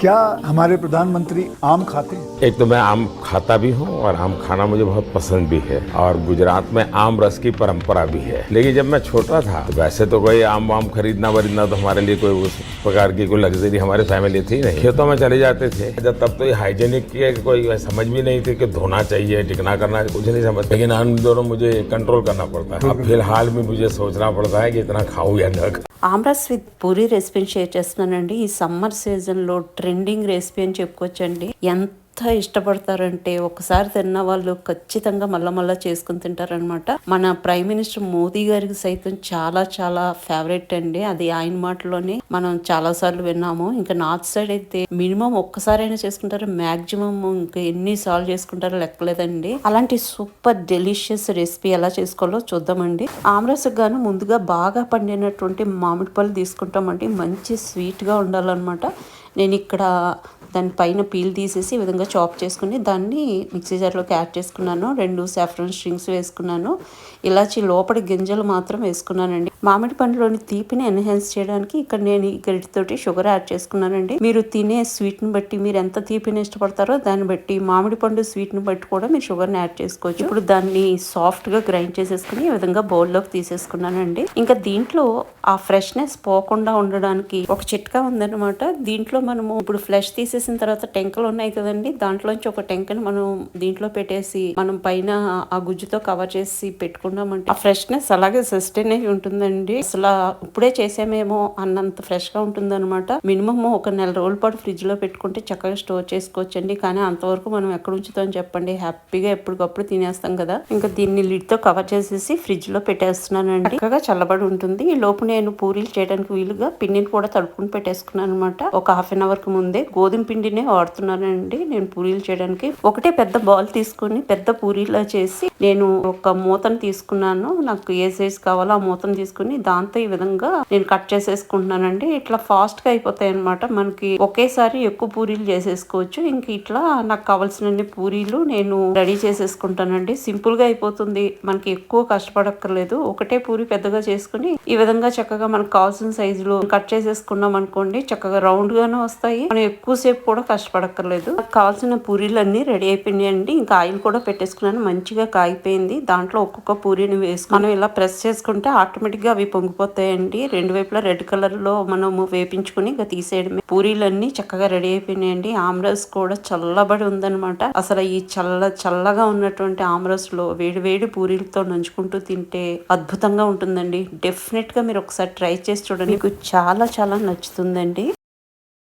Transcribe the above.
क्या हमारे प्रधानमंत्री आम खाते हैं एक तो मैं आम खाता भी हूँ और आम खाना मुझे बहुत पसंद भी है और गुजरात में आम रस की परंपरा भी है लेकिन जब मैं छोटा था तो वैसे तो कोई आम वाम खरीदना वरीदना तो हमारे लिए कोई उस प्रकार की कोई लग्जरी हमारे फैमिली थी नहीं खेतों में चले जाते थे जब तब तो ये हाइजीनिक की कोई समझ भी नहीं थी कि धोना चाहिए टिकना करना कुछ नहीं समझ लेकिन इन दोनों मुझे कंट्रोल करना पड़ता है अब फिलहाल में मुझे सोचना पड़ता है कि इतना खाऊं या न खाऊं। ఆమ్రస్ విత్ పూరి రెసిపీని షేర్ చేస్తున్నానండి ఈ సమ్మర్ సీజన్లో ట్రెండింగ్ రెసిపీ అని చెప్పుకోవచ్చండి. ఎంత ఇష్టపడతారంటే ఒకసారి తిన్న వాళ్ళు ఖచ్చితంగా మళ్ళా మళ్ళా చేసుకుని తింటారనమాట మన ప్రైమ్ మినిస్టర్ మోదీ గారికి సైతం చాలా చాలా ఫేవరెట్ అండి. అది ఆయన మాటలోనే మనం చాలా సార్లు విన్నాము. ఇంకా నార్త్ సైడ్ అయితే మినిమం ఒక్కసారైనా చేసుకుంటారు మాక్సిమం ఇంకా ఎన్ని సార్లు చేసుకుంటారో లెక్కలేదండి. అలాంటి సూపర్ డెలిషియస్ రెసిపీ ఎలా చేసుకోవాలో చూద్దామండి. ఆమ్రస్ గాను ముందుగా బాగా పండినటువంటి మామిడి పళ్ళు తీసుకుంటామండి. మంచి స్వీట్గా ఉండాలన్నమాట. నేను ఇక్కడ దాని పైన పీల్ తీసేసి ఈ విధంగా చాప్ చేసుకుని దాన్ని మిక్సీ జార్లోకి యాడ్ చేసుకున్నాను. రెండు సాఫ్రన్ స్ట్రింగ్స్ వేసుకున్నాను. ఇలాచి లోపలి గింజలు మాత్రం వేసుకున్నానండి. మామిడి పండులోని తీపిని ఎన్హాన్స్ చేయడానికి ఇక్కడ నేను ఈ గరిటితోటి షుగర్ యాడ్ చేసుకున్నానండి. మీరు తినే స్వీట్ని బట్టి మీరు ఎంత తీపిని ఇష్టపడతారో దాన్ని బట్టి మామిడి పండు స్వీట్ని బట్టి కూడా మీరు షుగర్ని యాడ్ చేసుకోవచ్చు. ఇప్పుడు దాన్ని సాఫ్ట్గా గ్రైండ్ చేసేసుకుని ఈ విధంగా బౌల్లోకి తీసేసుకున్నానండి. ఇంకా దీంట్లో ఆ ఫ్రెష్నెస్ పోకుండా ఉండడానికి ఒక చిట్కా ఉందన్నమాట. దీంట్లో మనము ఇప్పుడు ఫ్లెష్ చేసిన తర్వాత టెంకలు ఉన్నాయి కదండి. దాంట్లోంచి ఒక టెంకని మనం దీంట్లో పెట్టేసి మనం పైన ఆ గుజ్జుతో కవర్ చేసి పెట్టుకున్నామంటే ఆ ఫ్రెష్నెస్ అలాగే సస్టైన్ అయి ఉంటుందండి. అసలు ఇప్పుడే చేసామేమో అన్నంత ఫ్రెష్గా ఉంటుంది అనమాట మినిమం ఒక నెల రోజుల పాటు ఫ్రిడ్జ్లో పెట్టుకుంటే చక్కగా స్టోర్ చేసుకోవచ్చండి. కానీ అంతవరకు మనం ఎక్కడ ఉంచుతాం చెప్పండి. హ్యాపీగా ఎప్పటికప్పుడు తినేస్తాం కదా. ఇంకా దీన్ని లిడ్తో కవర్ చేసేసి ఫ్రిడ్జ్లో పెట్టేస్తున్నానండి. చక్కగా చల్లబడి ఉంటుంది. ఈ లోపు నేను పూరీలు చేయడానికి వీలుగా పిండిని కూడా తడుపుకుని పెట్టేసుకున్నాను అనమాట ఒక హాఫ్ అన్ అవర్కి ముందే గోధుమ పిండినే వాడుతున్నానండి. నేను పూరీలు చేయడానికి ఒకటే పెద్ద బాల్ తీసుకొని పెద్ద పూరీలా చేసి నేను ఒక మూతను తీసుకున్నాను. నాకు ఏ సైజ్ కావాలో ఆ మూతను తీసుకుని దాంతో ఈ విధంగా నేను కట్ చేసేసుకుంటున్నానండి. ఇట్లా ఫాస్ట్గా అయిపోతాయి అనమాట మనకి ఒకేసారి ఎక్కువ పూరీలు చేసేసుకోవచ్చు. ఇంక ఇట్లా నాకు కావాల్సిన పూరీలు నేను రెడీ చేసేసుకుంటానండి. సింపుల్గా అయిపోతుంది. మనకి ఎక్కువ కష్టపడక్కర్లేదు. ఒకటే పూరి పెద్దగా చేసుకుని ఈ విధంగా చక్కగా మనకు కావాల్సిన సైజులో కట్ చేసేసుకున్నాం అనుకోండి చక్కగా రౌండ్ గానే వస్తాయి. మనం ఎక్కువసేపు కూడా కష్టపడక్కర్లేదు. నాకు కావాల్సిన పూరీలు అన్ని రెడీ అయిపోయినాయండి. ఇంకా ఆయిల్ కూడా పెట్టేసుకున్నాను. మంచిగా కాగిపోయింది. దాంట్లో ఒక్కొక్క పూరీని వేసుకుని మనం ఇలా ప్రెస్ చేసుకుంటే ఆటోమేటిక్గా అవి పొంగిపోతాయండి. రెండు వైపులా రెడ్ కలర్లో మనము వేపించుకుని ఇంకా తీసేయడమే. పూరీలన్నీ చక్కగా రెడీ అయిపోయినాయండి. ఆమ్రస్ కూడా చల్లబడి ఉందన్నమాట. అసలు ఈ చల్ల చల్లగా ఉన్నటువంటి ఆమ్రస్లో వేడి వేడి పూరీలతో నంచుకుంటూ తింటే అద్భుతంగా ఉంటుందండి. డెఫినెట్గా మీరు ఒకసారి ట్రై చేసి చూడండి. మీకు చాలా చాలా నచ్చుతుందండి.